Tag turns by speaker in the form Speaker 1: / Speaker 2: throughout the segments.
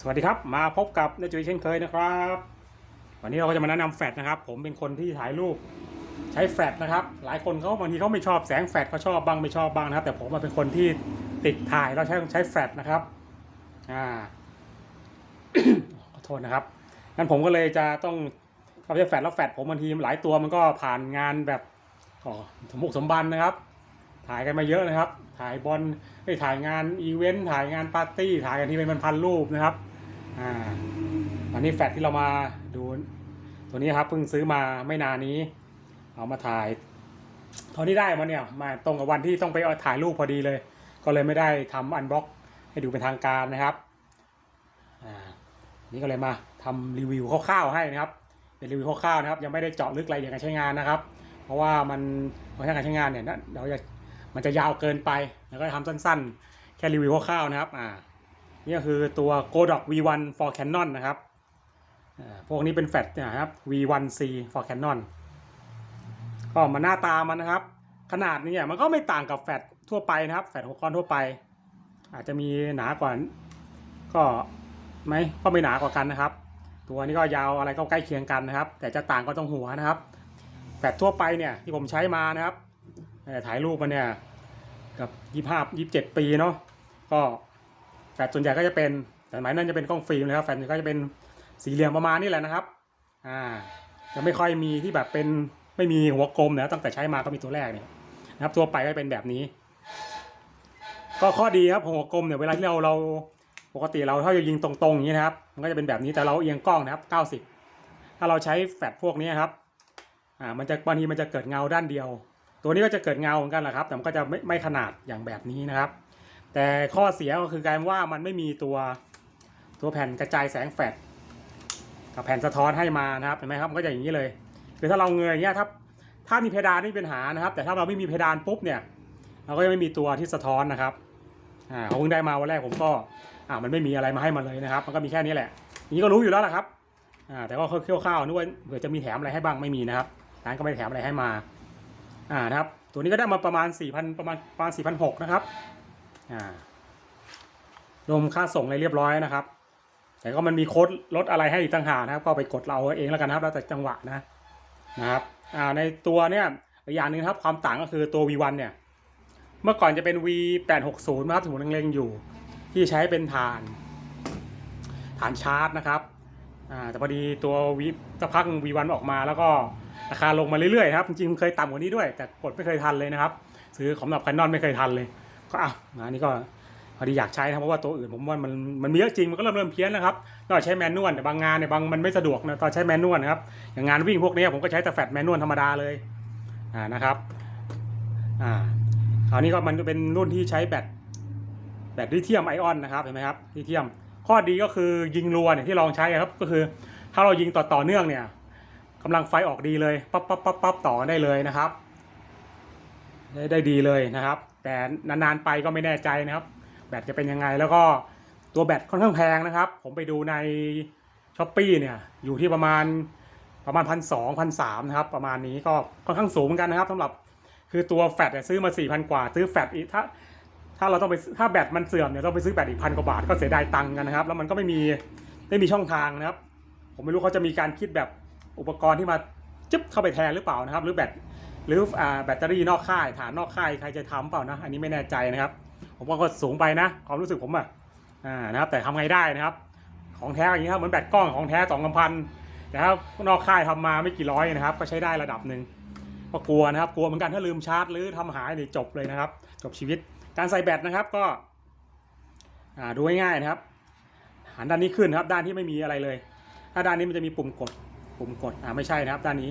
Speaker 1: สวัสดีครับ มาพบกับนายจุ้ยเช่นเคยนะครับ วันนี้เราก็จะมาแนะนำแฟลชนะครับ ผมเป็นคนที่ถ่ายรูปใช้แฟลชนะครับ หลายคนเขาบางทีเขาไม่ชอบแสงแฟลชเขาชอบบ้างไม่ชอบบ้างนะครับ แต่ผมมาเป็นคนที่ติดถ่ายเราใช้ใช้แฟลชนะครับอ่าขอโทษนะครับงั้นผมก็เลยจะต้องเขาใช้แฟลชแล้วแฟลชผมบางทีหลายตัวมันก็ผ่านงานแบบอ๋อสมบุกสมบันนะครับ ถ่ายกันมาเยอะนะครับ ถ่ายบอลไปถ่ายงานอีเวนต์ถ่ายงานปาร์ตี้ถ่ายกันที่เป็นพันรูปนะครับอ่าอันนี้แฟลชที่เรามาดูตัวนี้ครับเพิ่งซื้อมาไม่นานนี้ เอามาถ่ายตอนที่ได้มาเนี่ยมาตรงกับวันที่ต้องไปถ่ายรูปพอดีเลย ก็เลยไม่ได้ทำอันบล็อกให้ดูเป็นทางการนะครับอ่านี่ก็เลยมาทำรีวิวคร่าวๆให้นะครับเป็นรีวิวคร่าวๆนะครับยังไม่ได้เจาะลึกรายละเอียดการใช้งานนะครับ เพราะว่ามันการใช้การใช้งานเนี่ยนะเดี๋ยวจะ มันจะยาวเกินไป แล้วก็ทำสั้นๆ แค่รีวิวคร่าวๆนะครับ อ่า นี่ก็คือตัว Godoc V1 for Canon นะครับอ่าพวกนี้เป็นแฟลชนะครับ V1C for Canon ก็มาหน้าตามันนะครับ ขนาดนี้เนี่ยมันก็ไม่ต่างกับแฟลชทั่วไปนะครับ แฟลชหกก้อนทั่วไป อาจจะมีหนากว่าก็ไหมก็ไม่หนากว่ากันนะครับ ตัวนี้ก็ยาวอะไรก็ใกล้เคียงกันนะครับ แต่จะต่างก็ตรงหัวนะครับ แฟลชทั่วไปเนี่ยที่ผมใช้มานะครับ ถ่ายรูปมาเนี่ยกับยี่ห้ายี่เจ็ดปีเนาะก็แฟลชส่วนใหญ่ก็จะเป็นแต่หมายนั้นจะเป็นกล้องฟิล์มนะครับแฟลชก็จะเป็นสี่เหลี่ยมประมาณนี้แหละนะครับอ่าจะไม่ค่อยมีที่แบบเป็นไม่มีหัวกลมนะตั้งแต่ใช้มาก็มีตัวแรกเนี่ยนะครับทั่วไปก็เป็นแบบนี้ ก็ข้อดีครับหัวกลมเนี่ยเวลาที่เราเราปกติเราถ้าจะยิงตรงๆอย่างนี้นะครับ มันก็จะเป็นแบบนี้แต่เราเอียงกล้องนะครับ 90 ถ้าเราใช้แฟลชพวกนี้ครับอ่ามันจะบางทีมันจะเกิดเงาด้านเดียว ตัวนี้ก็จะเกิดเงาเหมือนกันแหละครับ แต่มันก็จะไม่ไม่ขนาดอย่างแบบนี้นะครับ แต่ข้อเสียก็คือการว่ามันไม่มีตัวตัวแผ่นกระจายแสงแฟลชกับแผ่นสะท้อนให้มานะครับเห็นไหมครับมันก็จะอย่างนี้เลยคือถ้าเราเงยอย่างเงี้ยถ้าถ้ามีเพดานไม่มีปัญหานะครับ แต่ถ้าเราไม่มีเพดานปุ๊บเนี่ย เราก็จะไม่มีตัวที่สะท้อนนะครับอ่าเขาเพิ่งได้มาวันแรกผมก็อ่ามันไม่มีอะไรมาให้มาเลยนะครับ มันก็มีแค่นี้แหละนี้ก็รู้อยู่แล้วแหละครับอ่าแต่ก็เคี่ยวข้าวนึกว่าเผื่อจะมีแถมอะไรให้บ้างไม่มีนะครับร้านก็ไม่แถมอะไรให้มา อ่านะครับ ตัวนี้ก็ได้มาประมาณ4 0 0 0ประมาณประมาณ4 6 0 0นะครับ อ่ารวมค่าส่งอะไรเรียบร้อยนะครับ แต่ก็มันมีโค้ดลดอะไรให้อีกต่างหากนะครับ ก็ไปกดเราเองแล้วกันนะครับ แล้วแต่จังหวะนะนะครับ อ่าในตัวเนี่ยอย่างหนึ่งครับความต่างก็คือตัว V1 เนี่ย เมื่อก่อนจะเป็น V860 นะครับที่ผมเล็งๆอยู่ ที่ใช้เป็นฐานฐานชาร์จนะครับ อ่าแต่พอดีตัววีสักพัก V1 ออกมาแล้วก็ ราคาลงมาเรื่อยๆครับจริงๆเคยต่ำกว่านี้ด้วย แต่กดไม่เคยทันเลยนะครับ ซื้อของแบบ Canon ไม่เคยทันเลย ก็อะงานนี้ก็พอดีอยากใช้นะเพราะว่าตัวอื่นผมว่ามันมันมีเยอะจริงมันก็เริ่มเริ่มเพี้ยนนะครับนอกใช้แมนนวลแต่บางงานเนี่ยบางมันไม่สะดวกนะตอนใช้แมนนวลนะครับอย่างงานวิ่งพวกนี้ผมก็ใช้แต่แฟลชแมนนวลธรรมดาเลยอ่านะครับอ่าคราวนี้ก็มันจะเป็นรุ่นที่ใช้แบตแบตลิเธียมไอออนนะครับเห็นไหมครับลิเธียมข้อดีก็คือยิงรัวเนี่ยที่ลองใช้ครับก็คือ ถ้าเรายิงต่อต่อเนื่องเนี่ย กำลังไฟออกดีเลยปั๊บปั๊บปั๊บปั๊บต่อได้เลยนะครับ ได้ได้ดีเลยนะครับ แต่นานๆไปก็ไม่แน่ใจนะครับ แบตจะเป็นยังไงแล้วก็ตัวแบตค่อนข้างแพงนะครับ ผมไปดูในช้อปปีเนี่ยอยู่ที่ประมาณประมาณพันสองพันสามนะครับ ประมาณนี้ก็ค่อนข้างสูงเหมือนกันนะครับสำหรับคือตัวแฟตเนี่ยซื้อมาสี่พันกว่า ซื้อแฟตอีกถ้าถ้าเราต้องไปถ้าแบตมันเสื่อมเนี่ยต้องไปซื้อแบตอีกพันกว่าบาทก็เสียดายตังค์กันนะครับ แล้วมันก็ไม่มีไม่มีช่องทางนะครับ ผมไม่รู้เขาจะมีการคิดแบบ อุปกรณ์ที่มาจึ๊บเข้าไปแทนหรือเปล่านะครับ หรือแบตหรืออ่าแบตเตอรี่นอกค่ายฐานนอกค่ายใครจะทำเปล่านะอันนี้ไม่แน่ใจนะครับ ผมว่าก็สูงไปนะความรู้สึกผมอะอ่านะครับแต่ทำไงได้นะครับ ของแท้อย่างนี้ครับเหมือนแบตกล้องของแท้สองพันแต่ถ้านอกค่ายทำมาไม่กี่ร้อยนะครับ ก็ใช้ได้ระดับหนึ่งก็กลัวนะครับ กลัวเหมือนกันถ้าลืมชาร์จหรือทำหายนี่จบเลยนะครับ จบชีวิตการใส่แบตนะครับก็อ่าดูง่ายๆนะครับหันด้านนี้ขึ้นนะครับด้านที่ไม่มีอะไรเลย ถ้าด้านนี้มันจะมีปุ่มกด ปุ่มกดอ่าไม่ใช่นะครับด้านนี้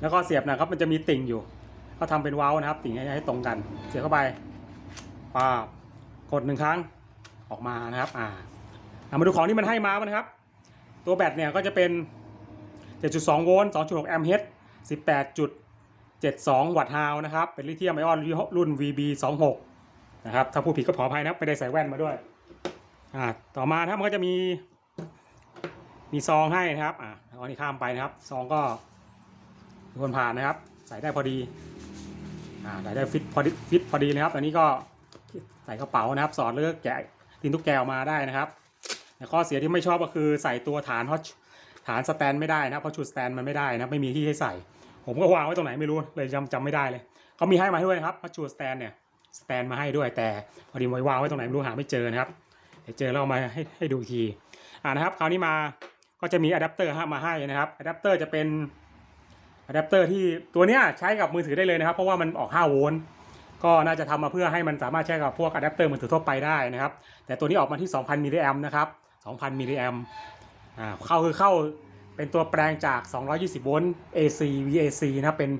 Speaker 1: แล้วก็เสียบนะครับมันจะมีติ่งอยู่ ก็ทำเป็นเว้าวนะครับ ติ่งให้ให้ตรงกัน เสียบเข้าไปป้าบกดหนึ่งครั้งออกมานะครับอ่ามาดูของที่มันให้มานะครับ ตัวแบตเนี่ยก็จะเป็น 7.2 โวลต์2.6 แอมป์เฮด18.72 วัตต์ฮาวนะครับ เป็นลิเธียมไอออนรุ่น VB 26 นะครับ ถ้าผู้ผิดก็ขออภัยนะไม่ได้ใส่แว่นมาด้วย อ่า ต่อมานะครับมันก็จะมี มีซองให้นะครับ อ่า เอาอันนี้ข้ามไปนะครับ ซองก็ควรผ่านนะครับ ใส่ได้พอดีอ่าใส่ได้ฟิตพอดีฟิตพอดีนะครับ อันนี้ก็ใส่กระเป๋านะครับ สอดหรือกแกะตินทุกแกวมาได้นะครับแต่ข้อเสียที่ไม่ชอบก็คือใส่ตัวฐานเพราะฐานสแตนไม่ได้นะเพราะชุดสแตนมันไม่ได้นะไม่มีที่ให้ใส่ ผมก็วางไว้ตรงไหนไม่รู้เลยจำจำไม่ได้เลยเขามีให้มาด้วยนะครับเพราะชุดสแตนเนี่ยสแตนมาให้ด้วยแต่พอดีไว้วางไว้ตรงไหนไม่รู้หาไม่เจอนะครับเดี๋ยวเจอแล้วเอามาให้ให้ดูทีอ่านะครับ คราวนี้มา ก็จะมีอะแดปเตอร์มาให้นะครับอะแดปเตอร์จะเป็นอะแดปเตอร์ที่ตัวเนี้ยใช้กับมือถือได้เลยนะครับ เพราะว่ามันออก 5 โวลต์ก็น่าจะทำมาเพื่อให้มันสามารถใช้กับพวกอะแดปเตอร์มือถือทั่วไปได้นะครับ แต่ตัวนี้ออกมาที่ 2,000 มิลลิแอมนะครับ 2,000 มิลลิแอมอ่าเข้าคือเข้าเป็นตัวแปลงจาก 220 โวลต์ AC VAC นะครับ เป็น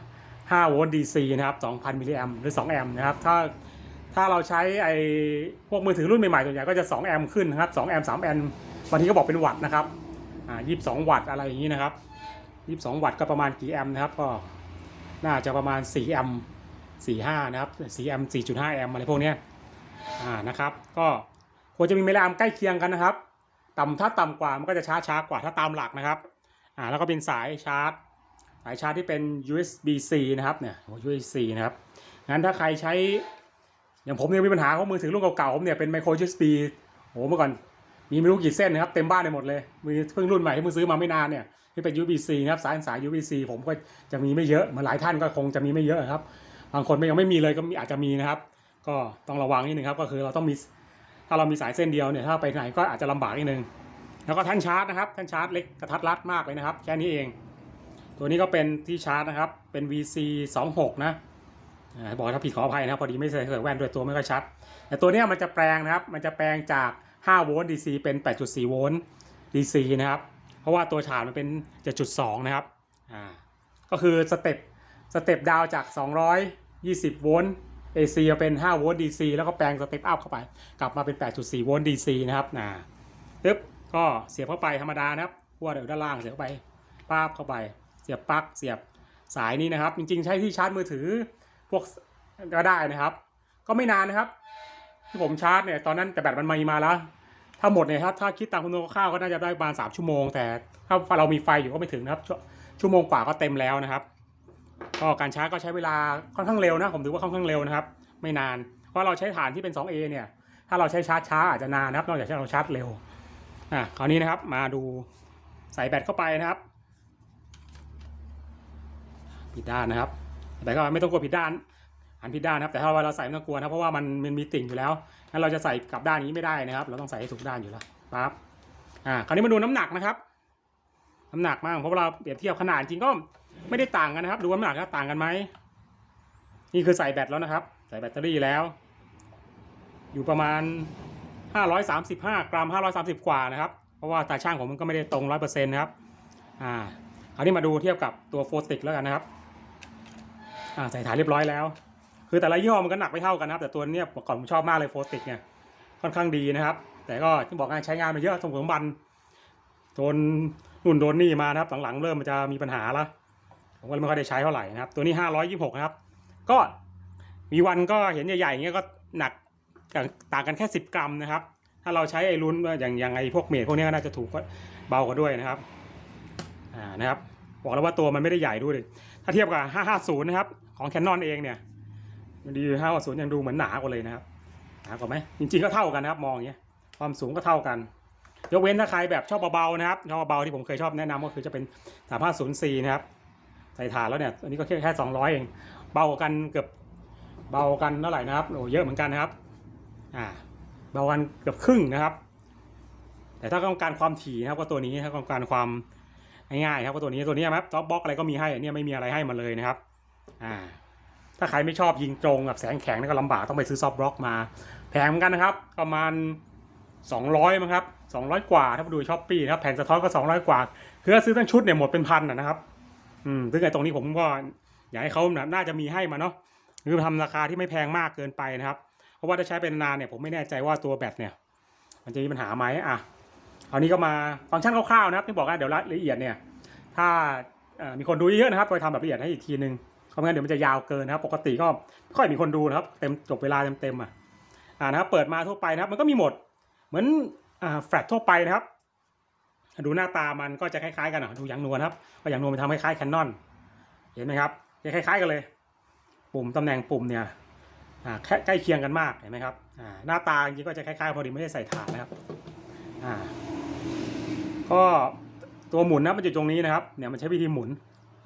Speaker 1: 5 โวลต์ DC นะครับ 2,000 มิลลิแอมหรือ 2 แอมป์นะครับ ถ้าถ้าเราใช้ไอ้พวกมือถือรุ่นใหม่ๆส่วนใหญ่ก็จะ 2 แอมป์ขึ้นนะครับ 2 แอม 3 แอม บางทีก็บอกเป็นวัตต์นะครับอ่า22วัตต์อะไรอย่างนี้นะครับ 22 วัตต์ก็ประมาณกี่แอมป์นะครับ ก็น่าจะประมาณ 4 แอมป์45 นะครับ 4 แอมป์ 4.5 แอมป์อะไรพวกเนี้ยอ่านะครับ ก็ควรจะมีมิลลิแอมป์ใกล้เคียงกันนะครับ ต่ำถ้าต่ำกว่ามันก็จะช้าช้ากว่าถ้าตามหลักนะครับอ่าแล้วก็เป็นสายชาร์จ สายชาร์จที่เป็น USB-C นะครับเนี่ย USB-C นะครับงั้นถ้าใครใช้อย่างผมเนี่ยมีปัญหาเพราะมือถือรุ่นเก่าๆผมเนี่ยเป็น micro USB โอ้โหเมื่อก่อน มีไม่รู้กี่เส้นนะครับ เต็มบ้านไปหมดเลยมือเพิ่งรุ่นใหม่ที่มือซื้อมาไม่นานเนี่ยที่เป็น UBC นะครับสายสาย UBC ผมก็จะมีไม่เยอะเหมือนหลายท่านก็คงจะมีไม่เยอะครับ บางคนไม่ยังไม่มีเลยก็มีอาจจะมีนะครับ ก็ต้องระวังนิดนึงครับก็คือเราต้องมีถ้าเรามีสายเส้นเดียวเนี่ยถ้าไปไหนก็อาจจะลำบากนิดนึงแล้วก็ท่านชาร์จนะครับท่านชาร์จเล็กกระทัดรัดมากเลยนะครับ แค่นี้เอง ตัวนี้ก็เป็นที่ชาร์จนะครับเป็น VC 26นะอ่าบอกถ้าผิดขออภัยนะพอดีไม่ใส่แว่นด้วยตัวไม่ค่อยชัด แต่ตัวนี้มันจะแปลงนะครับ มันจะแปลงจาก 5 โวลต์ DC เป็น 8.4 โวลต์ DC นะครับ เพราะว่าตัวฉาดมันเป็น 7.2 นะครับ อ่า ก็คือสเต็ป สเต็ปดาวจาก 220 โวลต์ AC เป็น 5 โวลต์ DC แล้วก็แปลงสเต็ปอัพเข้าไป กลับมาเป็น 8.4 โวลต์ DC นะครับ อ่าปึ๊บ ก็เสียบเข้าไปธรรมดานะครับขั้วเดี๋ยวด้านล่างเสียบเข้าไปป้าบเข้าไป เสียบปลั๊ก เสียบสายนี้นะครับ จริงๆ ใช้ที่ชาร์จมือถือ พวกก็ได้นะครับ ก็ไม่นานนะครับ ที่ผมชาร์จเนี่ยตอนนั้นแต่แบตมันมีมาแล้ว ถ้าหมดเนี่ยถ้าถ้าคิดตามคุณคร่าวก็น่าจะได้ประมาณสามชั่วโมง แต่ถ้าเรามีไฟอยู่ก็ไม่ถึงนะครับชั่วชั่วโมงกว่าก็เต็มแล้วนะครับก็การชาร์จก็ใช้เวลาค่อนข้างเร็วนะผมถือว่าค่อนข้างเร็วนะครับ ไม่นาน เพราะเราใช้ฐานที่เป็น 2A เนี่ย ถ้าเราใช้ชาร์จช้าอาจจะนานนะครับ นอกจากที่เราชาร์จเร็วอะคราวนี้นะครับมาดูใส่แบตเข้าไปนะครับผิดด้านนะครับ แต่ก็ไม่ต้องกลัวผิดด้าน หันผิดด้านนะครับ แต่ถ้าเราใส่ไม่ต้องกลัวนะเพราะว่ามันมันมีติ่งอยู่แล้วงั้นเราจะใส่กลับด้านนี้ไม่ได้นะครับ เราต้องใส่ให้ถูกด้านอยู่แล้วปั๊บอ่าคราวนี้มาดูน้ำหนักนะครับ น้ำหนักมากเพราะเราเปรียบเทียบขนาดจริงก็ไม่ได้ต่างกันนะครับ ดูน้ำหนักก็ต่างกันไหมนี่คือใส่แบตแล้วนะครับ ใส่แบตเตอรี่แล้ว อยู่ประมาณ 535 กรัม 530 กว่านะครับ เพราะว่าตาช่างผมมันก็ไม่ได้ตรง 100%นะครับ อ่าคราวนี้มาดูเทียบกับตัวโฟติกแล้วกันนะครับ อ่าใส่ฐานเรียบร้อยแล้ว คือแต่ละยี่ห้อมันก็หนักไม่เท่ากันนะครับ แต่ตัวเนี้ยก่อนผมชอบมากเลยโฟติกเนี่ยค่อนข้างดีนะครับ แต่ก็ที่บอกงานใช้งานมาเยอะสมผสมบันโดนนุ่นโดนนี่มานะครับหลังๆเริ่มมันจะมีปัญหาละผมก็เลยไม่ค่อยได้ใช้เท่าไหร่นะครับ ตัวนี้526นะครับ ก็มีวันก็เห็นใหญ่ๆอย่างเงี้ยก็หนักต่างกันแค่10กรัมนะครับ ถ้าเราใช้ไอ้ลุ้นอย่างอย่างไอพวกเมทพวกนี้ก็น่าจะถูกกว่าเบากว่าด้วยนะครับอ่านะครับ บอกแล้วว่าตัวมันไม่ได้ใหญ่ด้วยถ้าเทียบกับ 550 นะครับ ของ Canon เองเนี่ย มันดี550ยังดูเหมือนหนากว่าเลยนะครับหนากว่าไหมจริงๆก็เท่ากันนะครับ มองอย่างเงี้ยความสูงก็เท่ากัน ยกเว้นถ้าใครแบบชอบเบาๆนะครับชอบเบาๆที่ผมเคยชอบแนะนำก็คือจะเป็น3504นะครับใส่ฐานแล้วเนี่ยอันนี้ก็แค่แค่200เองเบากว่ากันเกือบเบากันเท่าไหร่นะครับโอ้เยอะเหมือนกันนะครับอ่าเบากันเกือบครึ่งนะครับ แต่ถ้าต้องการความถี่นะครับก็ตัวนี้ถ้าต้องการความง่ายๆครับก็ตัวนี้ตัวนี้ครับจ็อบบล็อกอะไรก็มีให้เนี่ยไม่มีอะไรให้มาเลยนะครับ อ่า ถ้าใครไม่ชอบยิงตรงกับแสงแข็งนี่ก็ลำบากต้องไปซื้อซอฟต์บล็อกมา แพงเหมือนกันนะครับ ประมาณ 200มั้งครับ200 กว่าถ้าไปดูช้อปปี้นะครับแผ่นสะท้อนก็ 200 กว่าคือถ้าซื้อทั้งชุดเนี่ยหมดเป็นพันนะครับอืมซึ่งไอ้ตรงนี้ผมก็อยากให้เขาน่าจะมีให้มาเนาะคือทำราคาที่ไม่แพงมากเกินไปนะครับ เพราะว่าถ้าใช้เป็นนานเนี่ยผมไม่แน่ใจว่าตัวแบตเนี่ย มันจะมีปัญหาไหมอะคราวนี้ก็มาฟังก์ชันคร่าวๆนะครับที่บอกว่าเดี๋ยวรายละเอียดเนี่ย ถ้ามีคนดูเยอะนะครับไปทำแบบละเอียดให้อีกทีนึง เพราะงั้นเดี๋ยวมันจะยาวเกินนะครับ ปกติก็ไม่ค่อยมีคนดูนะครับ เต็มจบเวลาเต็มๆอะอ่านะครับเปิดมาทั่วไปนะครับ มันก็มีหมด เหมือนอ่าแฟลชทั่วไปนะครับ ดูหน้าตามันก็จะคล้ายๆกันอะดูอย่างนวลครับก็อย่างนวลมันทำคล้ายๆแคนนอนเห็นไหมครับจะคล้ายๆกันเลย ปุ่มตำแหน่งปุ่มเนี่ยอ่าแค่ใกล้เคียงกันมากเห็นไหมครับอ่าหน้าตาจริงก็จะคล้ายๆพอดีไม่ได้ใส่ฐานนะครับอ่าก็ตัวหมุนนะมันอยู่ตรงนี้นะครับเนี่ยมันใช้วิธีหมุน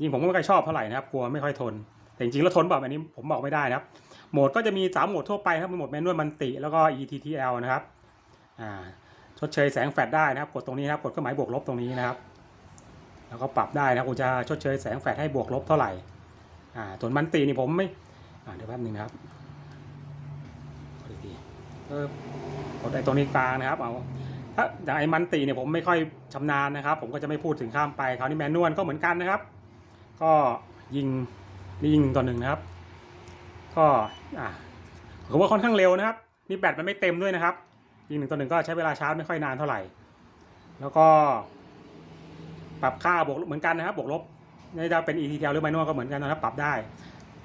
Speaker 1: จริงผมก็ไม่ค่อยชอบเท่าไหร่นะครับกลัวไม่ค่อยทน แต่จริงๆแล้วทนแบบอันนี้ผมบอกไม่ได้นะครับ โหมดก็จะมี 3 โหมดทั่วไปครับมีโหมดแมนนวลมันติแล้วก็ ETTL นะครับอ่าชดเชยแสงแฟลชได้นะครับ กดตรงนี้นะครับกดเครื่องหมายบวกลบตรงนี้นะครับ แล้วก็ปรับได้นะครับคุณจะชดเชยแสงแฟลชให้บวกลบเท่าไหร่อ่าส่วนมันตินี่ผมไม่อ่าเดี๋ยวแป๊บนึงนะครับกดอีกทีเออกดไอ้ตรงนี้กลางนะครับเอาถ้าอย่างไอ้มันติเนี่ยผมไม่ค่อยชำนาญนะครับ ผมก็จะไม่พูดถึงข้ามไปคราวนี้แมนนวลก็เหมือนกันนะครับ ก็ยิงนี่ยิงต่อหนึ่งนะครับ ก็อ่าผมว่าค่อนข้างเร็วนะครับนี่แบตมันไม่เต็มด้วยนะครับ ยิงหนึ่งต่อหนึ่งก็ใช้เวลาชาร์จไม่ค่อยนานเท่าไหร่ แล้วก็ปรับค่าบวกเหมือนกันนะครับบวกลบไม่จะเป็น ETL หรือแมนนวก็เหมือนกันนะครับปรับได้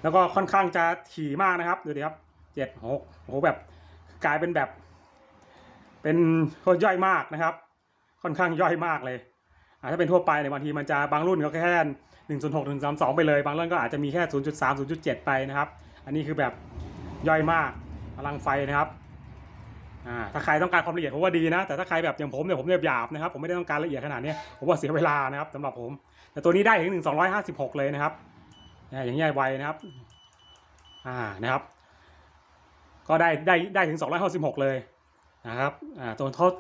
Speaker 1: แล้วก็ค่อนข้างจะถี่มากนะครับดูดิครับเจ็ดหกโอ้โหแบบกลายเป็นแบบ เป็นก็ย่อยมากนะครับ ค่อนข้างย่อยมากเลย ถ้าเป็นทั่วไปเนี่ยบางทีมันจะบางรุ่นก็แค่หนึ่งศูนหกหนึ่งสามสองไปเลย บางรุ่นก็อาจจะมีแค่ศูนย์จุดสามศูนย์จุดเจ็ดไปนะครับ อันนี้คือแบบย่อยมากพลังไฟนะครับถ้าใครต้องการความละเอียดผมว่าดีนะ แต่ถ้าใครแบบอย่างผมเนี่ยผมเนี่ยหยาบนะครับ ผมไม่ได้ต้องการละเอียดขนาดนี้ผมว่าเสียเวลานะครับสำหรับผม แต่ตัวนี้ได้ถึงหนึ่งสองร้อยห้าสิบหกเลยนะครับอย่างเงี้ยไวนะครับอ่านะครับ ก็ได้ได้ได้ถึง256เลย นะครับอ่าตัวทด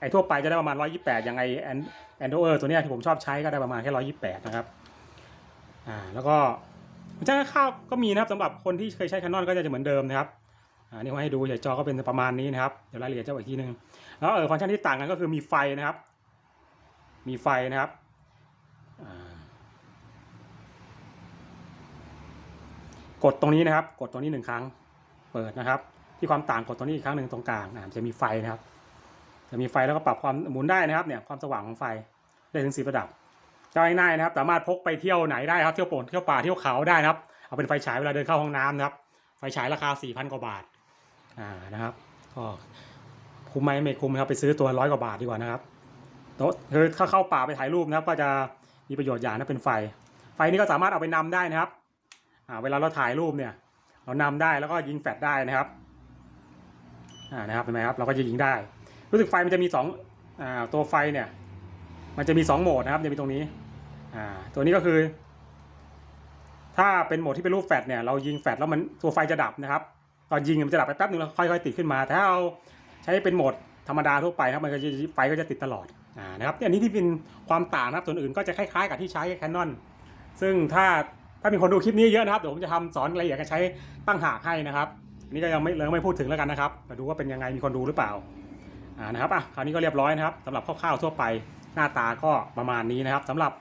Speaker 1: ไอ้ทั่วไปจะได้ประมาณ 128อย่างไอแอนแอนโดเออร์ตัวเนี้ยที่ผมชอบใช้ก็ได้ประมาณแค่ 128 นะครับอ่าแล้วก็มันจะข้าวก็มีนะครับสำหรับคนที่เคยใช้ Canon ก็จะเหมือนเดิมนะครับอ่านี่มให้ดูใหญ่จอก็เป็นประมาณนี้นะครับ เดี๋ยวรายละเอียดจะบอกอีกทีนึง แล้วเออฟังก์ชันที่ต่างกันก็คือมีไฟนะครับ มีไฟนะครับ กดตรงนี้นะครับ กดตรงนี้หนึ่งครั้ง เปิดนะครับ ที่ความต่างกดตรงนี้อีกครั้งหนึ่งตรงกลางอ่าจะมีไฟนะครับ จะมีไฟแล้วก็ปรับความหมุนได้นะครับเนี่ยความสว่างของไฟได้ถึงสีระดับจะง่ายๆนะครับ สามารถพกไปเที่ยวไหนได้ครับเที่ยวโป่งเที่ยวป่าเที่ยวเขาได้นะครับ เอาเป็นไฟฉายเวลาเดินเข้าห้องน้ำนะครับ ไฟฉายราคา4,000กว่าบาทอ่านะครับก็คุ้มไหมไม่คุ้มครับไปซื้อตัวร้อยกว่าบาทดีกว่านะครับโต๊ะคือถ้าเข้าป่าไปถ่ายรูปนะครับ ก็จะมีประโยชน์อย่างนะเป็นไฟ ไฟนี้ก็สามารถเอาไปนำได้นะครับอ่าเวลาเราถ่ายรูปเนี่ย เรานำได้แล้วก็ยิงแฟลชได้นะครับ นะครับเห็นไหมครับ เราก็จะยิงได้ รู้สึกไฟมันจะมีสองอ่าตัวไฟเนี่ย มันจะมีสองโหมดนะครับ จะมีตรงนี้อ่าตัวนี้ก็คือ ถ้าเป็นโหมดที่เป็นรูปแฟลชเนี่ย เรายิงแฟลชแล้วมันตัวไฟจะดับนะครับ ตอนยิงมันจะดับไปแป๊บนึงแล้วค่อยๆติดขึ้นมาแต่ถ้าเราใช้เป็นโหมดธรรมดาทั่วไปครับ มันก็จะไฟก็จะติดตลอดอ่านะครับอันนี้ที่เป็นความต่างนะครับตัวนอื่นก็จะคล้ายๆกับที่ใช้ Canon ซึ่งถ้าถ้ามีคนดูคลิปนี้เยอะนะครับ เดี๋ยวผมจะทำสอนรายละเอียดการใช้ตั้งหากให้นะครับ นนี้ก็ยังไม่เลิกไม่พูดถึงแล้วกันนะครับ มาดูว่าเป็นยังไงมีคนดูหรือเปล่าอ่านะครับอะคราวนี้ก็เรียบร้อยนะครับสำหรับคร่าวๆทั่วไปหน้าตาก็ประมาณนี้นะครับสำหรับ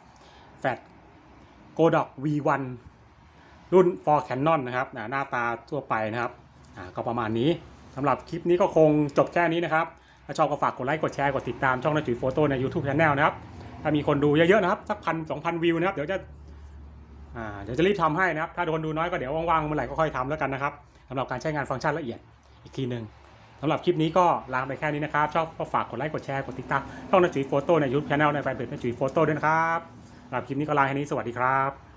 Speaker 1: แฟลชโกดอก V1 รุ่น for Canon นะครับหน้าตาทั่วไปนะครับก็ประมาณนี้สำหรับคลิปนี้ก็คงจบแค่นี้นะครับถ้าชอบก็ฝากกดไลค์กดแชร์กดติดตามช่องนาจุยโฟโต้ใน YouTube Channel นะครับ ถ้ามีคนดูเยอะๆนะครับ สักพันสองพันวิวนะครับ เดี๋ยวจะเดี๋ยวจะรีบทำให้นะครับ ถ้าโดนดูน้อยก็เดี๋ยวว่างๆเมื่อไหร่ก็ค่อยทำแล้วกันนะครับ สำหรับการใช้งานฟังก์ชันละเอียดอีกทีหนึ่งสำหรับคลิปนี้ก็ลาไปแค่นี้นะครับ ชอบก็ฝากกดไลค์กดแชร์กดติดตามช่องนาจุยโฟโต้ในยูทูบชาแนลในแฟนเพจนาจุยโฟโต้ด้วยนะครับสำหรับคลิปนี้ก็ลาแค่นี้สวัสดีครับ